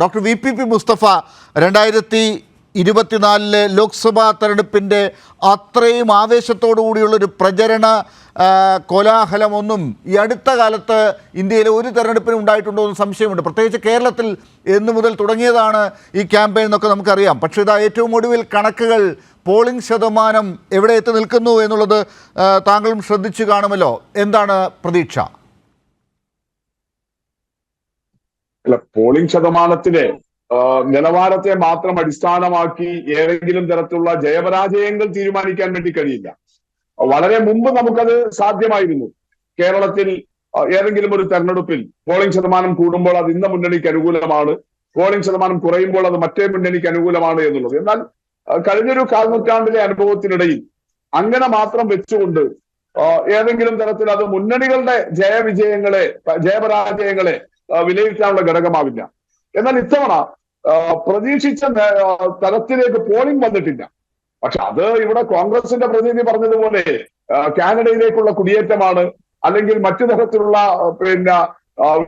Doctor V P P Mustafa രണ്ടായിരത്തി ഇരുപത്തിനാലിലെ ലോക്സഭാ തെരഞ്ഞെടുപ്പിന്റെ അത്രയും ആവേശത്തോടു കൂടിയുള്ളൊരു പ്രചരണ കോലാഹലമൊന്നും ഈ അടുത്ത കാലത്ത് ഇന്ത്യയിലെ ഒരു തെരഞ്ഞെടുപ്പിനും ഉണ്ടായിട്ടുണ്ടോ എന്ന് സംശയമുണ്ട്. പ്രത്യേകിച്ച് കേരളത്തിൽ എന്നു മുതൽ തുടങ്ങിയതാണ് ഈ ക്യാമ്പയിൻ എന്നൊക്കെ നമുക്കറിയാം. പക്ഷേ ഇതാ ഏറ്റവും ഒടുവിൽ കണക്കുകൾ പോളിംഗ് ശതമാനം എവിടെ എത്തി നിൽക്കുന്നു എന്നുള്ളത് താങ്കളും ശ്രദ്ധിച്ചു കാണുമല്ലോ. എന്താണ് പ്രതീക്ഷ? അല്ല പോളിംഗ് ശതമാനത്തിലെ നിലവാരത്തെ മാത്രം അടിസ്ഥാനമാക്കി ഏതെങ്കിലും തരത്തിലുള്ള ജയപരാജയങ്ങൾ തീരുമാനിക്കാൻ വേണ്ടി കഴിയില്ല. വളരെ മുമ്പ് നമുക്കത് സാധ്യമായിരുന്നു. കേരളത്തിൽ ഏതെങ്കിലും ഒരു തെരഞ്ഞെടുപ്പിൽ പോളിംഗ് ശതമാനം കൂടുമ്പോൾ അത് ഇന്ന മുന്നണിക്ക് അനുകൂലമാണ്. പോളിംഗ് ശതമാനം കുറയുമ്പോൾ അത് മറ്റേ മുന്നണിക്ക് അനുകൂലമാണ് എന്നുള്ളത്. എന്നാൽ കഴിഞ്ഞൊരു കാൽനൂറ്റാണ്ടിലെ അനുഭവത്തിനിടയിൽ അങ്ങനെ മാത്രം വെച്ചുകൊണ്ട് ഏതെങ്കിലും തരത്തിൽ അത് മുന്നണികളുടെ ജയവിജയങ്ങളെ ജയപരാജയങ്ങളെ വിലയിരുത്താനുള്ള ഘടകമാവില്ല. എന്നാൽ ഇത്തവണ പ്രതീക്ഷിച്ച തലത്തിലേക്ക് പോളിംഗ് വന്നിട്ടില്ല. പക്ഷെ അത് ഇവിടെ കോൺഗ്രസിന്റെ പ്രതിനിധി പറഞ്ഞതുപോലെ കാനഡയിലേക്കുള്ള കുടിയേറ്റമാണ് അല്ലെങ്കിൽ മറ്റു തരത്തിലുള്ള പിന്നെ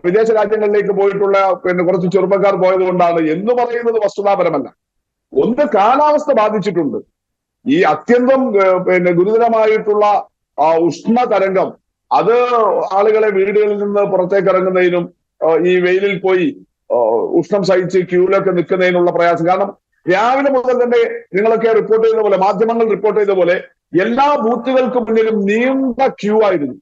വിദേശ രാജ്യങ്ങളിലേക്ക് പോയിട്ടുള്ള പിന്നെ കുറച്ച് ചെറുപ്പക്കാർ പോയത് കൊണ്ടാണ് എന്ന് പറയുന്നത് വസ്തുതാപരമല്ല. ഒന്ന് കാലാവസ്ഥ ബാധിച്ചിട്ടുണ്ട്. ഈ അത്യന്തം പിന്നെ ഗുരുതരമായിട്ടുള്ള ഉഷ്ണ തരംഗം അത് ആളുകളെ വീടുകളിൽ നിന്ന് പുറത്തേക്ക് ഇറങ്ങുന്നതിനും ഈ വെയിലിൽ പോയി ഉഷ്ണം സഹിച്ച് ക്യൂലൊക്കെ നിൽക്കുന്നതിനുള്ള പ്രയാസം. കാരണം രാവിലെ മുതൽ തന്നെ നിങ്ങളൊക്കെ റിപ്പോർട്ട് ചെയ്ത പോലെ മാധ്യമങ്ങൾ റിപ്പോർട്ട് ചെയ്ത പോലെ എല്ലാ ബൂത്തുകൾക്ക് മുന്നിലും നീണ്ട ക്യൂ ആയിരുന്നു.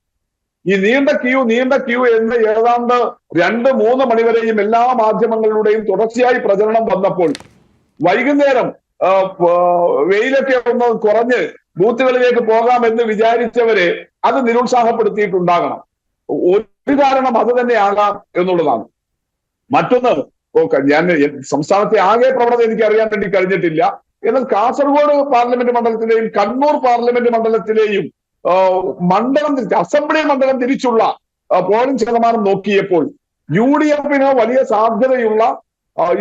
ഈ നീണ്ട ക്യൂ നീണ്ട ക്യൂ എന്ന് ഏതാണ്ട് രണ്ട് മൂന്ന് മണിവരെയും എല്ലാ മാധ്യമങ്ങളിലൂടെയും തുടർച്ചയായി പ്രചരണം വന്നപ്പോൾ വൈകുന്നേരം വെയിലൊക്കെ ഒന്ന് കുറഞ്ഞ് ബൂത്തുകളിലേക്ക് പോകാമെന്ന് വിചാരിച്ചവരെ അത് നിരുത്സാഹപ്പെടുത്തിയിട്ടുണ്ടാകണം. ഒരു കാരണം അത് തന്നെയാകാം എന്നുള്ളതാണ്. മറ്റൊന്ന് ഞാൻ സംസ്ഥാനത്തെ ആകെ പ്രവണത എനിക്ക് അറിയാൻ വേണ്ടി കഴിഞ്ഞിട്ടില്ല. എന്നാൽ കാസർഗോഡ് പാർലമെന്റ് മണ്ഡലത്തിലെയും കണ്ണൂർ പാർലമെന്റ് മണ്ഡലത്തിലെയും മണ്ഡലം തിരിച്ച് അസംബ്ലി മണ്ഡലം തിരിച്ചുള്ള പോളിംഗ് ശതമാനം നോക്കിയപ്പോൾ യു ഡി എഫിന് വലിയ സാധ്യതയുള്ള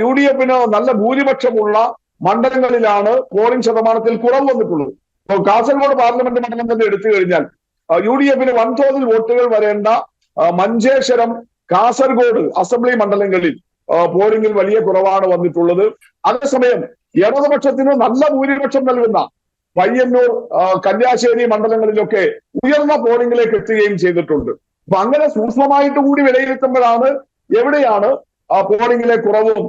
യു ഡി എഫിന് നല്ല ഭൂരിപക്ഷമുള്ള മണ്ഡലങ്ങളിലാണ് പോളിംഗ് ശതമാനത്തിൽ കുറവ് വന്നിട്ടുള്ളത്. കാസർഗോഡ് പാർലമെന്റ് മണ്ഡലം തന്നെ എടുത്തു കഴിഞ്ഞാൽ യു ഡി എഫിന് വൻതോതിൽ വോട്ടുകൾ വരേണ്ട മഞ്ചേശ്വരം കാസർഗോഡ് അസംബ്ലി മണ്ഡലങ്ങളിൽ പോളിംഗിൽ വലിയ കുറവാണ് വന്നിട്ടുള്ളത്. അതേസമയം ഇടതുപക്ഷത്തിന് നല്ല ഭൂരിപക്ഷം നൽകുന്ന പയ്യന്നൂർ കല്യാശ്ശേരി മണ്ഡലങ്ങളിലൊക്കെ ഉയർന്ന പോളിംഗിലേക്ക് എത്തുകയും ചെയ്തിട്ടുണ്ട്. അപ്പൊ അങ്ങനെ സൂക്ഷ്മമായിട്ട് കൂടി വിലയിരുത്തുമ്പോഴാണ് എവിടെയാണ് പോളിംഗിലെ കുറവും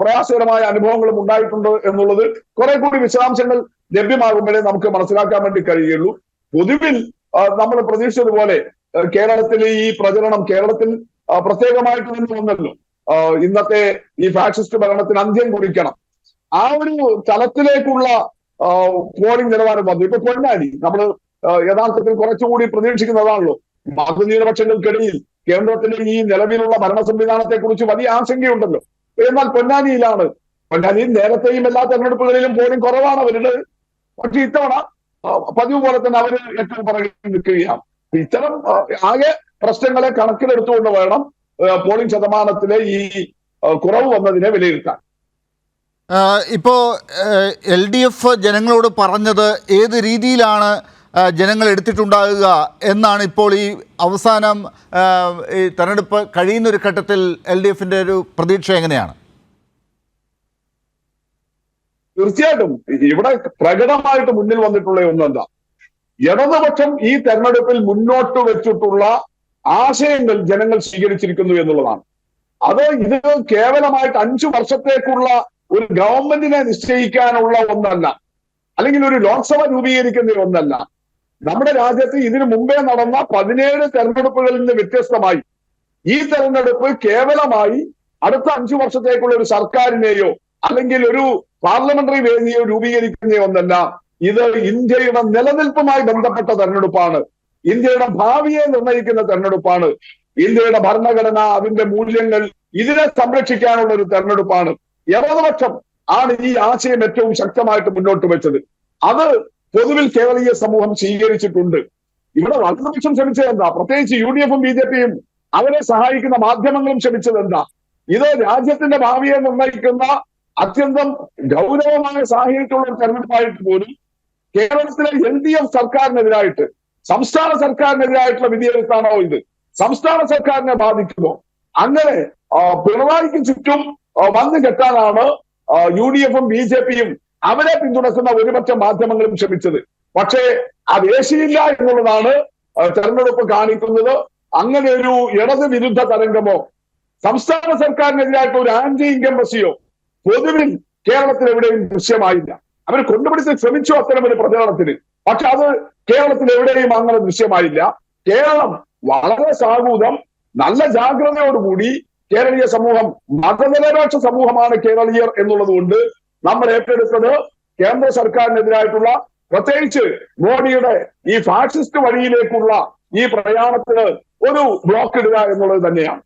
പ്രയാസകരമായ അനുഭവങ്ങളും ഉണ്ടായിട്ടുണ്ട് എന്നുള്ളത് കുറെ കൂടി വിശദാംശങ്ങൾ ലഭ്യമാകുമ്പോഴേ നമുക്ക് മനസ്സിലാക്കാൻ വേണ്ടി കഴിയുള്ളൂ. പൊതുവിൽ നമ്മൾ പ്രതീക്ഷിച്ചതുപോലെ പോലെ കേരളത്തിലെ ഈ പ്രചരണം കേരളത്തിൽ പ്രത്യേകമായിട്ട് നിന്ന് വന്നല്ലോ. ഇന്നത്തെ ഈ ഫാഷിസ്റ്റ് ഭരണത്തിന് അന്ത്യം കുറിക്കണം. ആ ഒരു തലത്തിലേക്കുള്ള പോളിംഗ് നിലവാരം വന്നു. ഇപ്പൊ പൊന്നാനി നമ്മൾ യഥാർത്ഥത്തിൽ കുറച്ചുകൂടി പ്രതീക്ഷിക്കുന്നതാണല്ലോ. മതന്യൂനപക്ഷങ്ങൾക്കിടയിൽ കേന്ദ്രത്തിന്റെ ഈ നിലവിലുള്ള ഭരണ സംവിധാനത്തെ കുറിച്ച് വലിയ ആശങ്കയുണ്ടല്ലോ. എന്നാൽ പൊന്നാനിയിലാണ് പൊന്നാനിയിൽ നേരത്തെയും എല്ലാ തെരഞ്ഞെടുപ്പുകളിലും പോലും കുറവാണ് അവരുടെ. പക്ഷെ ഇത്തവണ പതിവ് പോലെ തന്നെ അവർ ഏറ്റവും പുറകിൽ നിൽക്കുകയാണ്. ഇത്തരം ആകെ പ്രശ്നങ്ങളെ കണക്കിലെടുത്തുകൊണ്ട് വേണം പോളിംഗ് ശതമാനത്തിലെ ഈ കുറവ് വന്നതിനെ വിലയിരുത്താൻ. ഇപ്പോ എൽ ഡി എഫ് ജനങ്ങളോട് പറഞ്ഞത് ഏത് രീതിയിലാണ് ജനങ്ങൾ എടുത്തിട്ടുണ്ടാകുക എന്നാണ് ഇപ്പോൾ ഈ അവസാനം ഈ തെരഞ്ഞെടുപ്പ് കഴിയുന്ന ഒരു ഘട്ടത്തിൽ എൽ ഡി എഫിന്റെ ഒരു പ്രതീക്ഷ എങ്ങനെയാണ്? തീർച്ചയായിട്ടും ഇവിടെ പ്രകടമായിട്ട് മുന്നിൽ വന്നിട്ടുള്ള ഒന്നെന്താ? ഇടതുപക്ഷം ഈ തെരഞ്ഞെടുപ്പിൽ മുന്നോട്ട് വെച്ചിട്ടുള്ള ആശയങ്ങൾ ജനങ്ങൾ സ്വീകരിച്ചിരിക്കുന്നു എന്നുള്ളതാണ്. അത് ഇത് കേവലമായിട്ട് അഞ്ചു വർഷത്തേക്കുള്ള ഒരു ഗവൺമെന്റിനെ നിശ്ചയിക്കാനുള്ള ഒന്നല്ല. അല്ലെങ്കിൽ ഒരു ലോക്സഭ രൂപീകരിക്കുന്ന ഒന്നല്ല. നമ്മുടെ രാജ്യത്ത് ഇതിനു മുമ്പേ നടന്ന പതിനേഴ് തെരഞ്ഞെടുപ്പുകളിൽ നിന്ന് വ്യത്യസ്തമായി ഈ തെരഞ്ഞെടുപ്പ് കേവലമായി അടുത്ത അഞ്ചു വർഷത്തേക്കുള്ള ഒരു സർക്കാരിനെയോ അല്ലെങ്കിൽ ഒരു പാർലമെന്ററി വേദിയെ രൂപീകരിക്കുന്ന ഒന്നല്ല. ഇത് ഇന്ത്യയുടെ നിലനിൽപ്പുമായി ബന്ധപ്പെട്ട തെരഞ്ഞെടുപ്പാണ്. ഇന്ത്യയുടെ ഭാവിയെ നിർണയിക്കുന്ന തെരഞ്ഞെടുപ്പാണ്. ഇന്ത്യയുടെ ഭരണഘടന അതിന്റെ മൂല്യങ്ങൾ ഇതിനെ സംരക്ഷിക്കാനുള്ള ഒരു തെരഞ്ഞെടുപ്പാണ്. ഇടതുപക്ഷം ആണ് ഈ ആശയം ഏറ്റവും ശക്തമായിട്ട് മുന്നോട്ട് വെച്ചത്. അത് പൊതുവിൽ കേരളീയ സമൂഹം സ്വീകരിച്ചിട്ടുണ്ട്. ഇവിടെ വലതുപക്ഷം ശ്രമിച്ചത് എന്താ? പ്രത്യേകിച്ച് യു ഡി എഫും ബി ജെ പിയും അവരെ സഹായിക്കുന്ന മാധ്യമങ്ങളും ശ്രമിച്ചത് എന്താ? ഇത് രാജ്യത്തിന്റെ ഭാവിയെ നിർണയിക്കുന്ന അത്യന്തം ഗൗരവമായ സാഹചര്യത്തിലുള്ള ഒരു തെരഞ്ഞെടുപ്പായിട്ട് പോലും കേരളത്തിലെ എൽ ഡി എഫ് സർക്കാരിനെതിരായിട്ട് സംസ്ഥാന സർക്കാരിനെതിരായിട്ടുള്ള വിധിയെഴുത്താണോ ഇത്? സംസ്ഥാന സർക്കാരിനെ ബാധിക്കുമോ? അങ്ങനെ പിണറായിക്ക് ചുറ്റും വന്നു കെട്ടാനാണ് യു ഡി എഫും ബി ജെ പിയും അവരെ പിന്തുണക്കുന്ന ഒരുപറ്റം മാധ്യമങ്ങളും ശ്രമിച്ചത്. പക്ഷേ അത് ഏശിയില്ല എന്നുള്ളതാണ് തെരഞ്ഞെടുപ്പ് കാണിക്കുന്നത്. അങ്ങനെ ഒരു ഇടത് വിരുദ്ധ തരംഗമോ സംസ്ഥാന സർക്കാരിനെതിരായിട്ട് ഒരു ആന്റി ഇൻകംബസിയോ പൊതുവിൽ കേരളത്തിൽ എവിടെയും ദൃശ്യമായില്ല. അവർ കൊണ്ടുപിടിച്ച് ശ്രമിച്ചു അത്തരം ഒരു പ്രചരണത്തിന്. പക്ഷെ അത് കേരളത്തിൽ എവിടെയും അങ്ങനെ ദൃശ്യമായില്ല. കേരളം വളരെ സാഹൂതം നല്ല ജാഗ്രതയോടുകൂടി കേരളീയ സമൂഹം മതനിരപേക്ഷ സമൂഹമാണ് കേരളീയർ എന്നുള്ളത് കൊണ്ട് നമ്മൾ ഏറ്റെടുത്തത് കേന്ദ്ര സർക്കാരിനെതിരായിട്ടുള്ള പ്രത്യേകിച്ച് മോഡിയുടെ ഈ ഫാസിസ്റ്റ് വഴിയിലേക്കുള്ള ഈ പ്രയാണത്തിന് ഒരു ബ്ലോക്ക് ഇടുക എന്നുള്ളത് തന്നെയാണ്.